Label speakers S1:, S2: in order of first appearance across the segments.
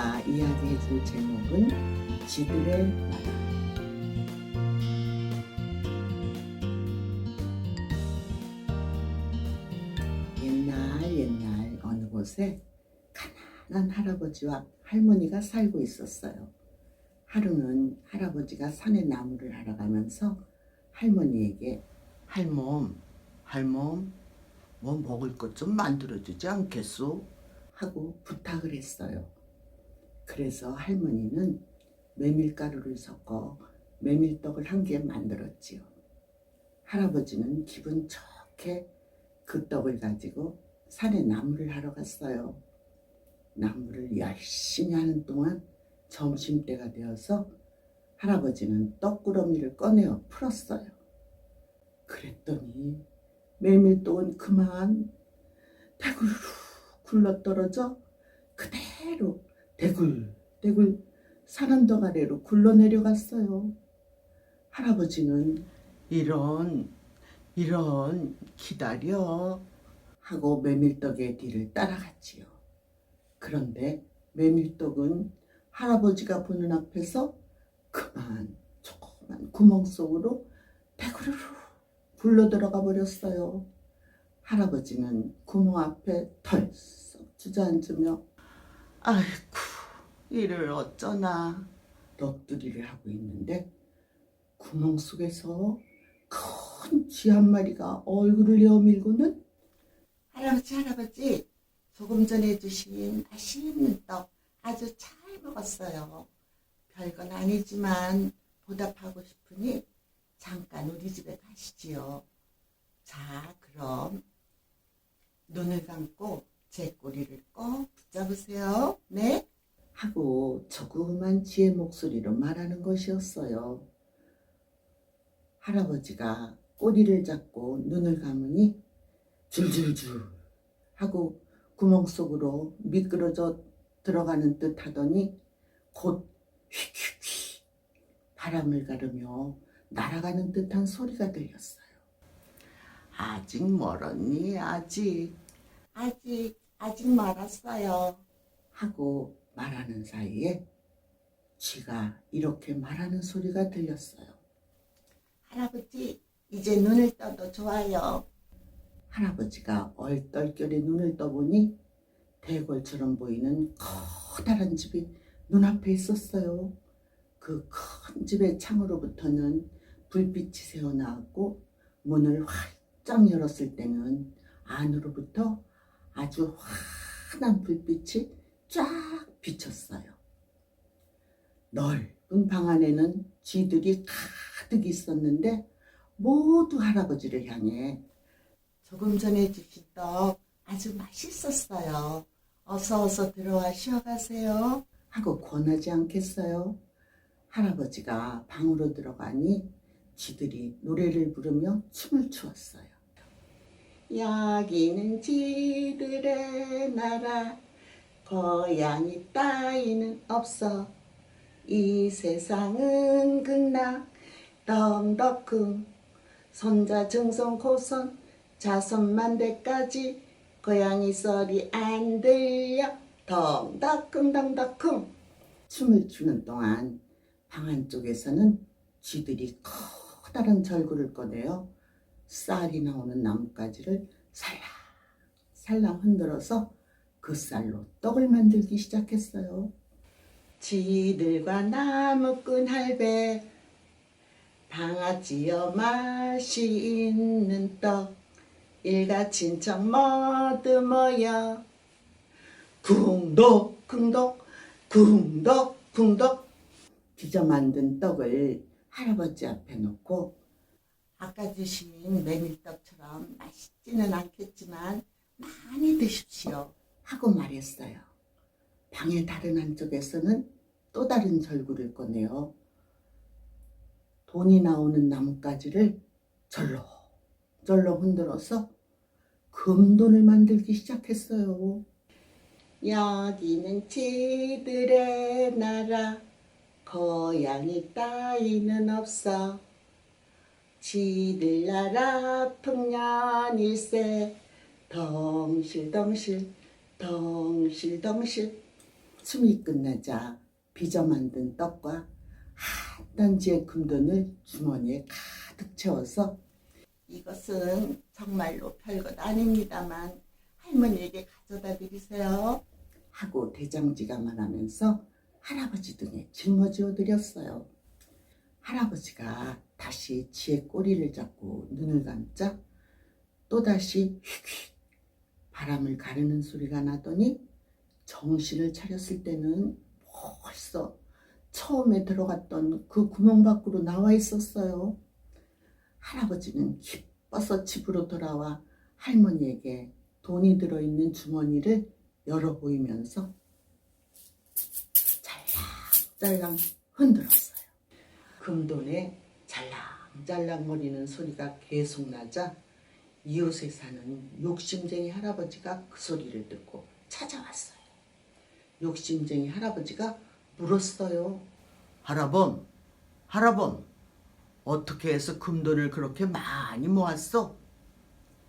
S1: 할머니가 이야기해 줄 제목은 지들의 나라. 옛날 옛날 어느 곳에 가난한 할아버지와 할머니가 살고 있었어요. 하루는 할아버지가 산에 나무를 하러 가면서 할머니에게 할멈, 할멈, 뭐 먹을 것 좀 만들어 주지 않겠소? 하고 부탁을 했어요. 그래서 할머니는 메밀가루를 섞어 메밀떡을 한 개 만들었지요. 할아버지는 기분 좋게 그 떡을 가지고 산에 나무를 하러 갔어요. 나무를 열심히 하는 동안 점심때가 되어서 할아버지는 떡구러미를 꺼내어 풀었어요. 그랬더니 메밀떡은 그만 대굴 굴러떨어져 그대로 대굴대굴 산언덕 아래로 굴러내려갔어요. 할아버지는 이런 이런 기다려 하고 메밀떡의 뒤를 따라갔지요. 그런데 메밀떡은 할아버지가 보는 앞에서 그만 조그만 구멍 속으로 대구르르 굴러 들어가 버렸어요. 할아버지는 구멍 앞에 덜썩 주저앉으며 아이쿠 이를 어쩌나 넋두리를 하고 있는데 구멍 속에서 큰 쥐 한 마리가 얼굴을 내어밀고는 할아버지 할아버지 조금 전에 주신 맛있는 떡 아주 잘 먹었어요. 별건 아니지만 보답하고 싶으니 잠깐 우리 집에 가시지요. 자, 그럼 눈을 감고 제 꼬리를 꼭 붙잡으세요. 네? 하고 조그만 쥐의 목소리로 말하는 것이었어요. 할아버지가 꼬리를 잡고 눈을 감으니 줄줄줄 하고 구멍 속으로 미끄러져 들어가는 듯 하더니 곧 휙휙휙 바람을 가르며 날아가는 듯한 소리가 들렸어요. 아직 멀었니? 아직. 아직, 아직 멀었어요. 하고 말하는 사이에 쥐가 이렇게 말하는 소리가 들렸어요. 할아버지, 이제 눈을 떠도 좋아요. 할아버지가 얼떨결에 눈을 떠보니 대궐처럼 보이는 커다란 집이 눈앞에 있었어요. 그 큰 집의 창으로부터는 불빛이 새어나왔고 문을 활짝 열었을 때는 안으로부터 아주 환한 불빛이 쫙 비쳤어요. 넓은 방 안에는 쥐들이 가득 있었는데 모두 할아버지를 향해 조금 전에 주신 떡 아주 맛있었어요. 어서 어서 들어와 쉬어가세요. 하고 권하지 않겠어요. 할아버지가 방으로 들어가니 쥐들이 노래를 부르며 춤을 추었어요. 여기는 쥐들의 나라 고양이 따위는 없어. 이 세상은 극락 덩덕쿵 손자 증손 고손 자손 만 대까지 고양이 소리 안 들려. 덩덕쿵 덩덕쿵 춤을 추는 동안 방 안쪽에서는 쥐들이 커다란 절구를 꺼내어 쌀이 나오는 나뭇가지를 살랑 살랑 흔들어서 그 쌀로 떡을 만들기 시작했어요. 쥐들과 나무꾼 할배 방아찌여 맛이 있는 떡 일가 친척 모두 모여 쿵덕 쿵덕 쿵덕 쿵덕 빚어 만든 떡을 할아버지 앞에 놓고 아까 주신 메밀떡처럼 맛있지는 않겠지만 많이 드십시오 하고 말했어요. 방의 다른 한쪽에서는 또 다른 절구를 꺼내어 돈이 나오는 나뭇가지를 절로 절로 흔들어서 금돈을 만들기 시작했어요. 여기는 쥐들의 나라 고양이 따위는 없어 쥐들 나라 풍년일세 덩실덩실 덩실덩실 숨이 끝나자 빚어 만든 떡과 한 단지의 금돈을 주머니에 가득 채워서 이것은 정말로 별것 아닙니다만 할머니에게 가져다 드리세요 하고 대장지가만 하면서 할아버지 등에 짊어지어 드렸어요. 할아버지가 다시 지의 꼬리를 잡고 눈을 감자 또다시 휙휙 바람을 가르는 소리가 나더니 정신을 차렸을 때는 벌써 처음에 들어갔던 그 구멍 밖으로 나와 있었어요. 할아버지는 기뻐서 집으로 돌아와 할머니에게 돈이 들어있는 주머니를 열어 보이면서 짤랑짤랑 흔들었어요. 금돈에 잘랑잘랑거리는 소리가 계속 나자 이웃에 사는 욕심쟁이 할아버지가 그 소리를 듣고 찾아왔어요. 욕심쟁이 할아버지가 물었어요.
S2: 할아범, 할아범, 어떻게 해서 금돈을 그렇게 많이 모았어?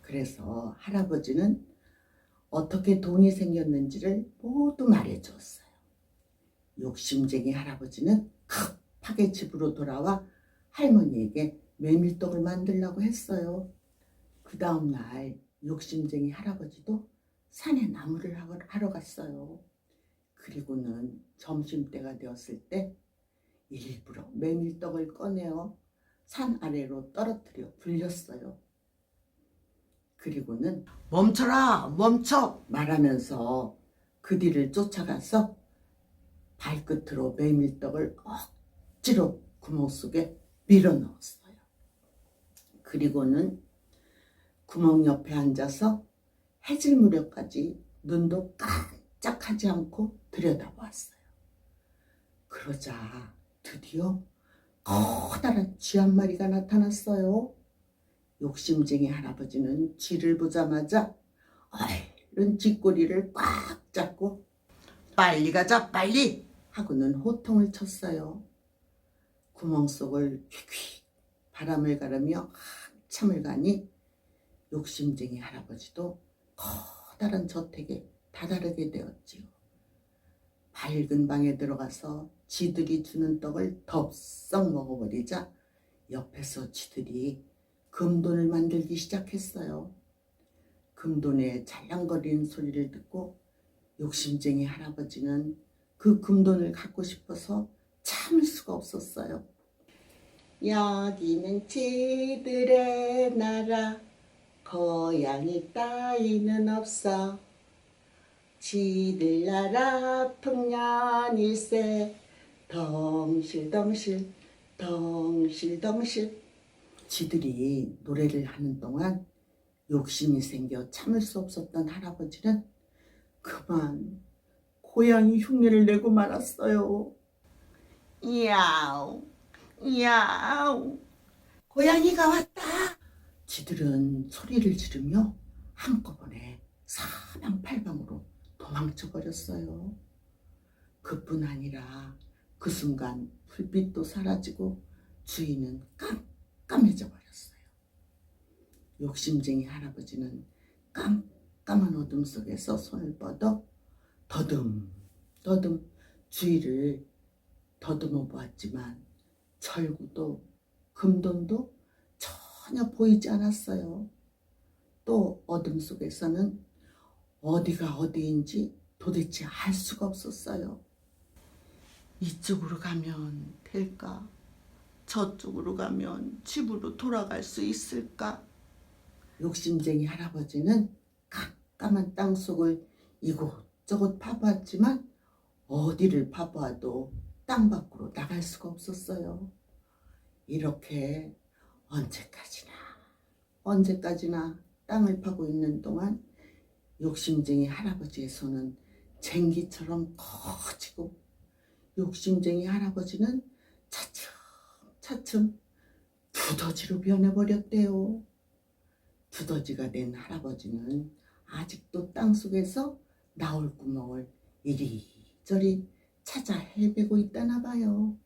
S1: 그래서 할아버지는 어떻게 돈이 생겼는지를 모두 말해 주었어요. 욕심쟁이 할아버지는 급하게 집으로 돌아와 할머니에게 메밀떡을 만들라고 했어요. 그 다음날 욕심쟁이 할아버지도 산에 나무를 하러- 갔어요. 그리고는 점심때가 되었을 때 일부러 메밀떡을 꺼내어 산 아래로 떨어뜨려 불렸어요. 그리고는
S2: 멈춰라, 멈춰!
S1: 말하면서 그 뒤를 쫓아가서 발끝으로 메밀떡을 억지로 구멍 속에 밀어 넣었어요. 그리고는 구멍 옆에 앉아서 해질 무렵까지 눈도 깜짝하지 않고 들여다보았어요. 그러자 드디어 커다란 쥐 한 마리가 나타났어요. 욕심쟁이 할아버지는 쥐를 보자마자 얼른 쥐꼬리를 꽉 잡고
S2: 빨리 가자, 빨리!
S1: 하고는 호통을 쳤어요. 구멍 속을 휙휙 바람을 가르며 한참을 가니 욕심쟁이 할아버지도 커다란 저택에 다다르게 되었지요. 밝은 방에 들어가서 쥐들이 주는 떡을 덥석 먹어버리자 옆에서 쥐들이 금돈을 만들기 시작했어요. 금돈의 잘랑거리는 소리를 듣고 욕심쟁이 할아버지는 그 금돈을 갖고 싶어서 참을 수가 없었어요. 여기는 쥐들의 나라 고양이 따위는 없어 쥐들 나라 풍년일세 덩실덩실 덩실덩실 쥐들이 노래를 하는 동안 욕심이 생겨 참을 수 없었던 할아버지는 그만 고양이 흉내를 내고 말았어요. 야우, 야우. 고양이가 왔다. 쥐들은 소리를 지르며 한꺼번에 사방팔방으로 도망쳐 버렸어요. 그뿐 아니라 그 순간 불빛도 사라지고 주인은 깜깜해져 버렸어요. 욕심쟁이 할아버지는 깜깜한 어둠 속에서 손을 뻗어 더듬 더듬 주위를 더듬어 보았지만 철구도 금돈도 전혀 보이지 않았어요. 또 어둠 속에서는 어디가 어디인지 도대체 알 수가 없었어요. 이쪽으로 가면 될까? 저쪽으로 가면 집으로 돌아갈 수 있을까? 욕심쟁이 할아버지는 깜깜한 땅 속을 이곳저곳 파보았지만 어디를 파보아도 땅 밖으로 나갈 수가 없었어요. 이렇게 언제까지나 언제까지나 땅을 파고 있는 동안 욕심쟁이 할아버지의 손은 쟁기처럼 커지고 욕심쟁이 할아버지는 차츰 차츰 두더지로 변해버렸대요. 두더지가 된 할아버지는 아직도 땅속에서 나올 구멍을 이리저리 찾아 헤매고 있다나 봐요.